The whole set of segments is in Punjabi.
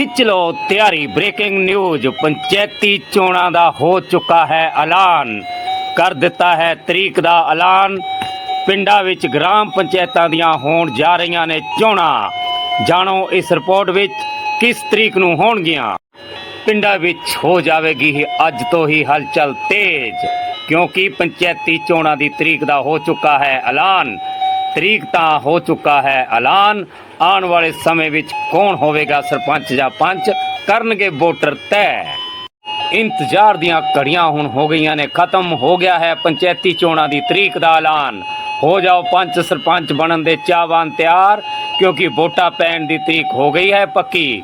ਖਿੱਚ ਲੋ ਤਿਆਰੀ। ਬ੍ਰੇਕਿੰਗ ਨਿਊਜ਼ ਪੰਚਾਇਤੀ ਚੋਣਾਂ ਦਾ ਹੋ ਚੁੱਕਾ ਹੈ ਐਲਾਨ। ਕਰ ਦਿੱਤਾ ਹੈ ਤਰੀਕ ਦਾ ਐਲਾਨ। ਪਿੰਡਾਂ ਵਿੱਚ ਗ੍ਰਾਮ ਪੰਚਾਇਤਾਂ ਦੀਆਂ ਹੋਣ ਜਾ ਰਹੀਆਂ ਨੇ ਚੋਣਾਂ। ਜਾਣੋ ਇਸ ਰਿਪੋਰਟ ਵਿੱਚ ਕਿਸ ਤਰੀਕ ਨੂੰ ਹੋਣਗੀਆਂ। ਪਿੰਡਾਂ ਵਿੱਚ ਹੋ ਜਾਵੇਗੀ ਅੱਜ ਤੋਂ ਹੀ ਹਲਚਲ ਤੇਜ਼। ਕਿਉਂਕਿ ਪੰਚਾਇਤੀ ਚੋਣਾਂ ਦੀ ਤਰੀਕ ਦਾ ਹੋ ਚੁੱਕਾ ਹੈ ਐਲਾਨ। ਤਰੀਕ ਤਾਂ ਹੋ ਚੁੱਕਾ ਹੈ ਐਲਾਨ। ਆਉਣ ਵਾਲੇ ਸਮੇਂ ਵਿੱਚ ਕੌਣ ਹੋਵੇਗਾ ਸਰਪੰਚ ਜਾਂ ਪੰਚ? ਕਰਨਗੇ ਵੋਟਰ ਤੈਅ। ਇੰਤਜ਼ਾਰ ਦੀਆਂ ਘੜੀਆਂ ਹੁਣ ਹੋ ਗਈਆਂ ਨੇ, ਖਤਮ ਹੋ ਗਿਆ ਹੈ ਪੰਚਾਇਤੀ ਚੋਣਾਂ ਦੀ ਤਰੀਕ ਦਾ ਐਲਾਨ। ਹੋ ਜਾਓ ਪੰਚ ਸਰਪੰਚ ਬਣਨ ਦੇ ਚਾਹਵਾਨ ਤਿਆਰ, ਕਿਉਂਕਿ ਵੋਟਾਂ ਪੈਣ ਦੀ ਤਰੀਕ ਹੋ ਗਈ ਹੈ ਪੱਕੀ।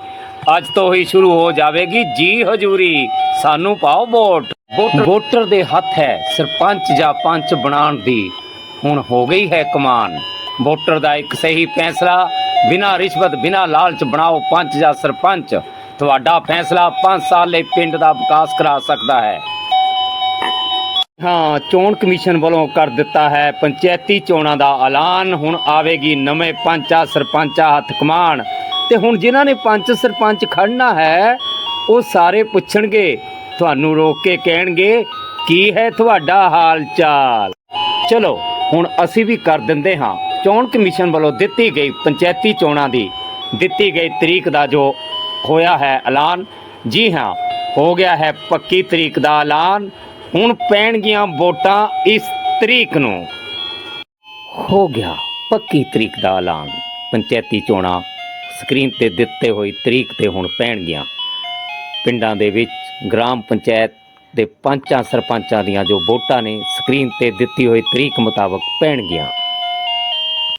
ਅੱਜ ਤੋਂ ਹੀ ਸ਼ੁਰੂ ਹੋ ਜਾਵੇਗੀ ਜੀ ਹਜੂਰੀ। ਸਾਨੂੰ ਪਾਓ ਵੋਟ। ਵੋਟ- ਵੋਟਰ ਦੇ ਹੱਥ ਹੈ ਸਰਪੰਚ ਜਾਂ ਪੰਚ ਬਣਾਉਣ ਦੀ। ਹੁਣ ਹੋ ਗਈ ਹੈ ਕਮਾਨ। ਵੋਟਰ ਦਾ ਇੱਕ ਸਹੀ ਫੈਸਲਾ, ਬਿਨਾਂ ਰਿਸ਼ਵਤ, ਬਿਨਾਂ ਲਾਲਚ ਬਣਾਓ ਪੰਚ ਜਾਂ ਸਰਪੰਚ। ਤੁਹਾਡਾ ਫੈਸਲਾ 5 ਸਾਲ ਲਈ ਪਿੰਡ ਦਾ ਵਿਕਾਸ ਕਰਾ ਸਕਦਾ ਹੈ। ਹਾਂ, ਚੋਣ ਕਮਿਸ਼ਨ ਵੱਲੋਂ ਕਰ ਦਿੱਤਾ ਹੈ ਪੰਚਾਇਤੀ ਚੋਣਾਂ ਦਾ ਐਲਾਨ। ਹੁਣ ਆਵੇਗੀ ਨਵੇਂ ਪੰਚਾਂ ਸਰਪੰਚਾਂ ਹੱਥ ਕਮਾਨ ਤੇ ਹੁਣ ਜਿਨ੍ਹਾਂ ਨੇ ਪੰਚ, ਸਰਪੰਚ ਖੜਨਾ ਹੈ, ਉਹ ਸਾਰੇ ਪੁੱਛਣਗੇ, ਤੁਹਾਨੂੰ ਰੋਕ ਕੇ ਕਹਿਣਗੇ, ਕੀ ਹੈ ਤੁਹਾਡਾ ਹਾਲ ਚਾਲ? ਚਲੋ ਹੁਣ ਅਸੀਂ ਵੀ ਕਰ ਦਿੰਦੇ ਹਾਂ। ਚੋਣ ਕਮਿਸ਼ਨ ਵੱਲੋਂ ਦਿੱਤੀ ਗਈ ਪੰਚਾਇਤੀ ਚੋਣਾਂ ਦੀ ਦਿੱਤੀ ਗਈ ਤਰੀਕ ਦਾ ਜੋ ਹੋਇਆ ਹੈ ਐਲਾਨ, ਜੀ ਹਾਂ, ਹੋ ਗਿਆ ਹੈ ਪੱਕੀ ਤਰੀਕ ਦਾ ਐਲਾਨ। ਹੁਣ ਪੈਣਗੀਆਂ ਵੋਟਾਂ ਇਸ ਤਰੀਕ ਨੂੰ। ਹੋ ਗਿਆ ਪੱਕੀ ਤਰੀਕ ਦਾ ਐਲਾਨ। ਪੰਚਾਇਤੀ ਚੋਣਾਂ ਸਕਰੀਨ ਤੇ ਦਿੱਤੇ ਹੋਈ ਤਰੀਕ ਤੇ ਹੁਣ ਪੈਣਗੀਆਂ। ਪਿੰਡਾਂ ਦੇ ਵਿੱਚ ਗ੍ਰਾਮ ਪੰਚਾਇਤ ਦੇ ਪੰਚਾਂ ਸਰਪੰਚਾਂ ਦੀਆਂ ਜੋ ਵੋਟਾਂ ਨੇ ਸਕਰੀਨ ਤੇ ਦਿੱਤੀ ਹੋਈ ਤਰੀਕ ਮੁਤਾਬਕ ਪੈਣਗੀਆਂ।